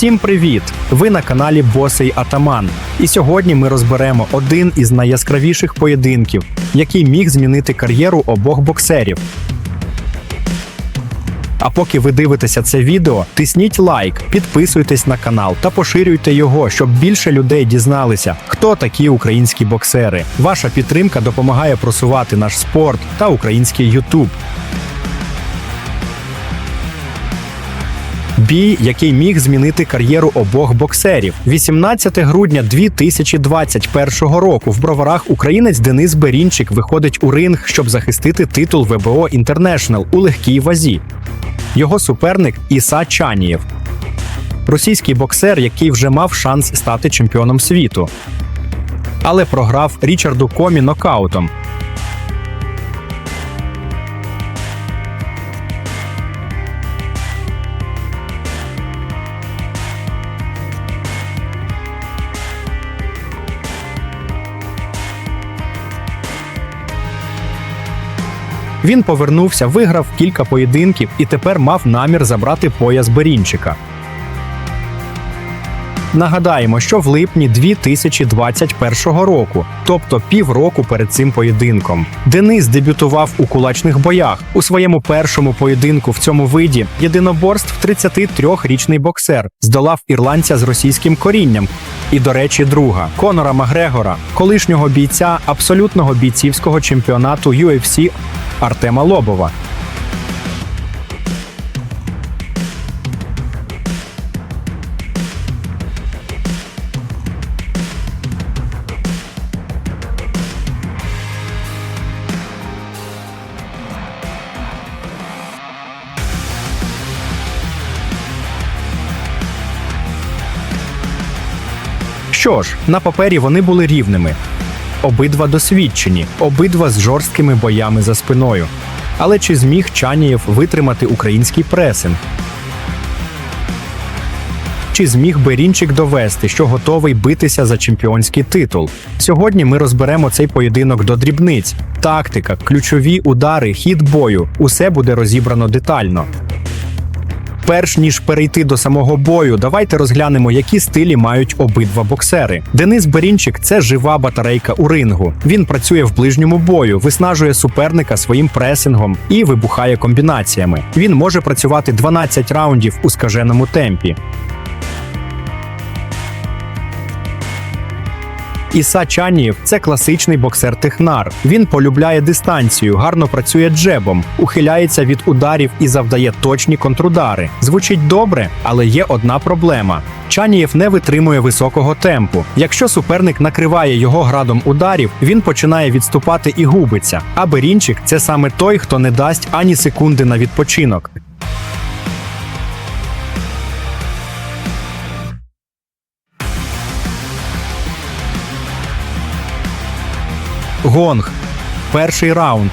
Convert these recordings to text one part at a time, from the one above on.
Всім привіт! Ви на каналі Босий Атаман. І сьогодні ми розберемо один із найяскравіших поєдинків, який міг змінити кар'єру обох боксерів. А поки ви дивитеся це відео, тисніть лайк, підписуйтесь на канал та поширюйте його, щоб більше людей дізналися, хто такі українські боксери. Ваша підтримка допомагає просувати наш спорт та український Ютуб. Бій, який міг змінити кар'єру обох боксерів. 18 грудня 2021 року в броварах українець Денис Берінчик виходить у ринг, щоб захистити титул ВБО Інтернешнл у легкій вазі. Його суперник Іса Чанієв. Російський боксер, який вже мав шанс стати чемпіоном світу. Але програв Річарду Комі нокаутом. Він повернувся, виграв кілька поєдинків і тепер мав намір забрати пояс Берінчика. Нагадаємо, що в липні 2021 року, тобто півроку перед цим поєдинком, Денис дебютував у кулачних боях. У своєму першому поєдинку в цьому виді єдиноборств 33-річний боксер здолав ірландця з російським корінням. І, до речі, друга Конора Макгрегора, колишнього бійця абсолютного бійцівського чемпіонату UFC Артема Лобова. Що ж, на папері вони були рівними. Обидва досвідчені, обидва з жорсткими боями за спиною. Але чи зміг Чанієв витримати український пресинг? Чи зміг Берінчик довести, що готовий битися за чемпіонський титул? Сьогодні ми розберемо цей поєдинок до дрібниць. Тактика, ключові удари, хід бою усе буде розібрано детально. Перш ніж перейти до самого бою, давайте розглянемо, які стилі мають обидва боксери. Денис Берінчик це жива батарейка у рингу. Він працює в ближньому бою, виснажує суперника своїм пресингом і вибухає комбінаціями. Він може працювати 12 раундів у скаженому темпі. Іса Чанієв це класичний боксер-технар. Він полюбляє дистанцію, гарно працює джебом, ухиляється від ударів і завдає точні контрудари. Звучить добре, але є одна проблема. Чанієв не витримує високого темпу. Якщо суперник накриває його градом ударів, він починає відступати і губиться. А Берінчик це саме той, хто не дасть ані секунди на відпочинок. Гонг. Перший раунд.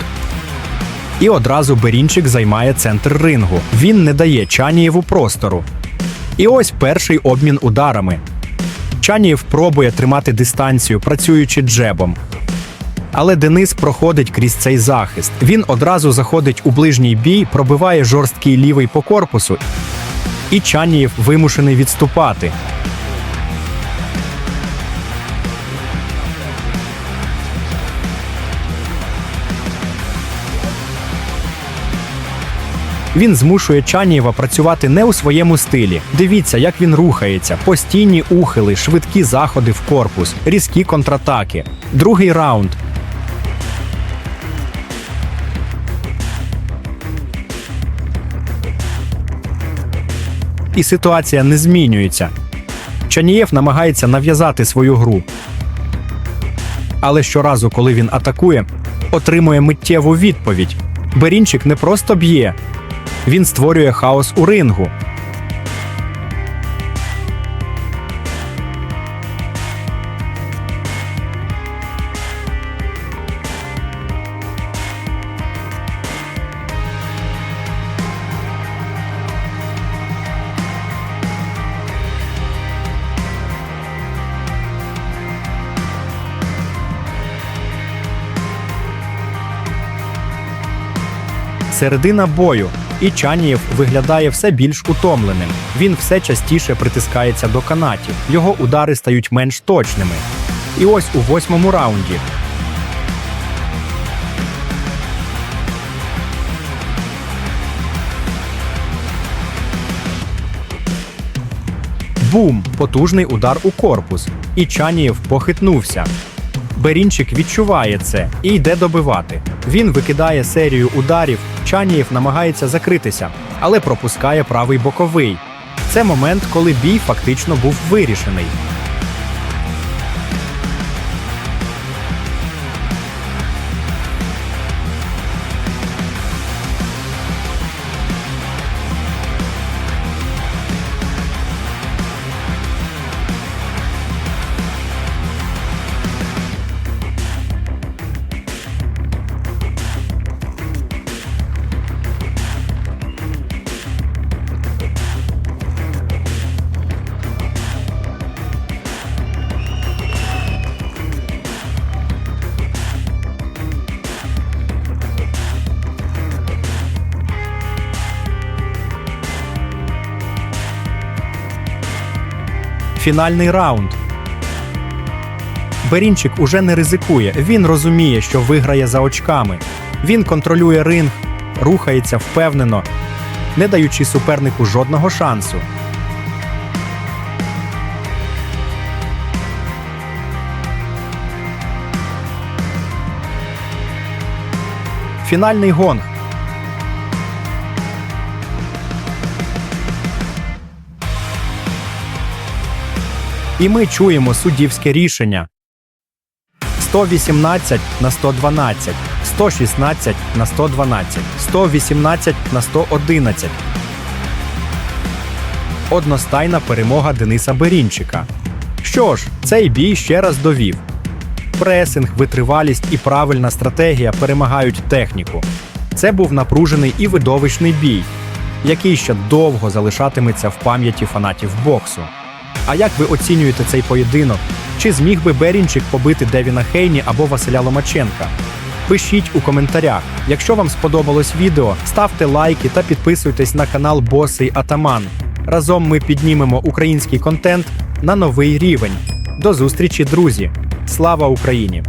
І одразу Берінчик займає центр рингу. Він не дає Чанієву простору. І ось перший обмін ударами. Чанієв пробує тримати дистанцію, працюючи джебом. Але Денис проходить крізь цей захист. Він одразу заходить у ближній бій, пробиває жорсткий лівий по корпусу. І Чанієв вимушений відступати. Він змушує Чанієва працювати не у своєму стилі. Дивіться, як він рухається: постійні ухили, швидкі заходи в корпус, різкі контратаки. Другий раунд. І ситуація не змінюється. Чанієв намагається нав'язати свою гру. Але щоразу, коли він атакує, отримує миттєву відповідь. Берінчик не просто б'є, він створює хаос у рингу. Середина бою. І Чанієв виглядає все більш утомленим. Він все частіше притискається до канатів, його удари стають менш точними. І ось у восьмому раунді Бум! Потужний удар у корпус. І Чанієв похитнувся. Берінчик відчуває це і йде добивати. Він викидає серію ударів. Чанієв намагається закритися, але пропускає правий боковий. Це момент, коли бій фактично був вирішений. Фінальний раунд. Берінчик уже не ризикує. Він розуміє, що виграє за очками. Він контролює ринг, рухається впевнено, не даючи супернику жодного шансу. Фінальний гонг. І ми чуємо суддівське рішення. 118 на 112, 116 на 112, 118 на 111. Одностайна перемога Дениса Берінчика. Що ж, цей бій ще раз довів. Пресинг, витривалість і правильна стратегія перемагають техніку. Це був напружений і видовищний бій, який ще довго залишатиметься в пам'яті фанатів боксу. А як ви оцінюєте цей поєдинок? Чи зміг би Берінчик побити Девіна Хейні або Василя Ломаченка? Пишіть у коментарях. Якщо вам сподобалось відео, ставте лайки та підписуйтесь на канал Босий Атаман. Разом ми піднімемо український контент на новий рівень. До зустрічі, друзі! Слава Україні!